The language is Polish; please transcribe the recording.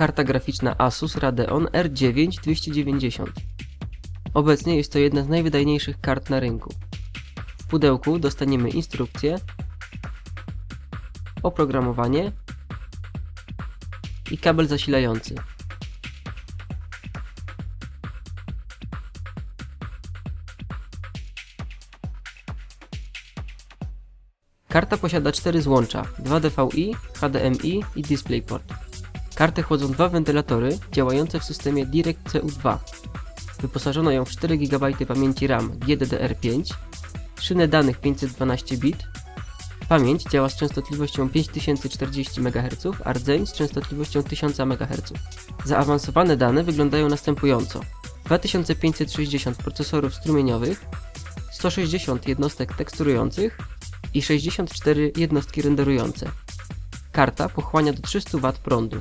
Karta graficzna Asus Radeon R9 290. Obecnie jest to jedna z najwydajniejszych kart na rynku. W pudełku dostaniemy instrukcję, oprogramowanie i kabel zasilający. Karta posiada cztery złącza: 2 DVI, HDMI i DisplayPort. Kartę chłodzą dwa wentylatory działające w systemie DirectCU2. Wyposażono ją w 4 GB pamięci RAM GDDR5, szynę danych 512 bit, pamięć działa z częstotliwością 5040 MHz, a rdzeń z częstotliwością 1000 MHz. Zaawansowane dane wyglądają następująco. 2560 procesorów strumieniowych, 160 jednostek teksturujących i 64 jednostki renderujące. Karta pochłania do 300 W prądu.